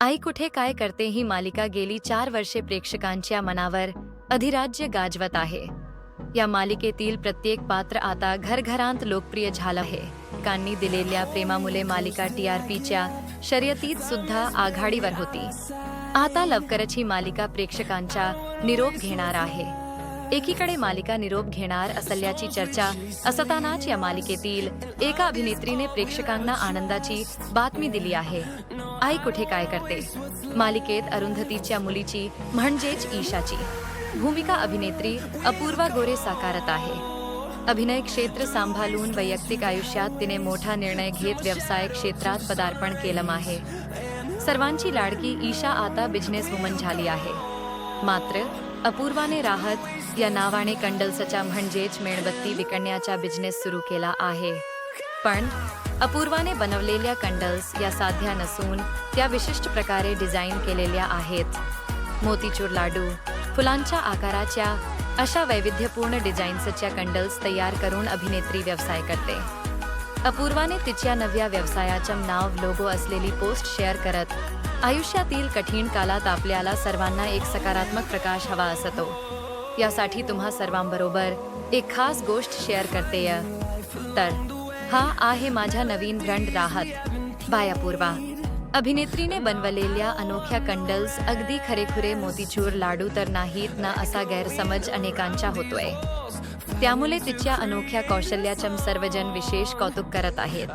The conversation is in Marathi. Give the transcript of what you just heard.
आई कुठे काय करते ही मालिका गेली चार वर्षे प्रेक्षकांच्या मनावर अधिराज्य गाजवत आहे. या मालिकेतील प्रत्येक पात्र आता घरघरांत लोकप्रिय झालं आहे. कांनी दिलेल्या प्रेमामुळे मालिका टी आर शर्यतीत सुद्धा आघाडीवर होती. आता लवकरच ही मालिका प्रेक्षकांचा निरोप घेणार आहे. एकीकडे मालिका निरोप घेणार असल्याची चर्चा असतानाच या मालिकेतील एका अभिनेत्रीने प्रेक्षकांना आनंदाची बातमी दिली आहे. आई कुठे काय करते? मालिकेत अरुंधतीच्या मुलीची म्हणजेच ईशाची. भूमिका अभिनेत्री अपूर्वा गोरे साकारत आहे. अभिनय क्षेत्र सांभाळून वैयक्तिक आयुष्यात तिने मोठा निर्णय घेत व्यवसाय क्षेत्रात पदार्पण केलं आहे. सर्वांची लाडकी ईशा आता बिझनेस वुमन झाली आहे. मात्र अपूर्वाने राहत या नावाने कंडल्सच्या म्हणजेच मेणबत्ती विकण्याचा बिझनेस सुरू केला आहे. पण अपूर्वाने बनवलेल्या कंडल्स या साध्या नसून त्या विशिष्ट प्रकारे डिझाईन केलेल्या आहेत. मोतीचूर लाडू फुलांच्या आकाराच्या अशा वैविध्यपूर्ण डिझाईन्सच्या कंडल्स तयार करून अभिनेत्री व्यवसाय करते. अपूर्वाने तिच्या नव्या व्यवसायाचं नाव लोगो असलेली पोस्ट शेअर करत आयुष्यातील कठीण कालात आपल्याला सर्वांना एक सकारात्मक प्रकाश हवा असतो. यासाठी तुम्हा सर्वांबरोबर एक खास गोष्ट शेअर करते तर हा आहे माझ्या नवीन ब्रँड राहत बायापूर्वा अभिनेत्रीने बनवलेल्या अनोख्या कंडल्स अगदी खरेखुरे मोतीचूर लाडू तर नाहीत ना असा गैरसमज अनेकांचा होतोय. त्यामुळे तिच्या अनोख्या कौशल्याचं सर्वजण विशेष कौतुक करत आहेत.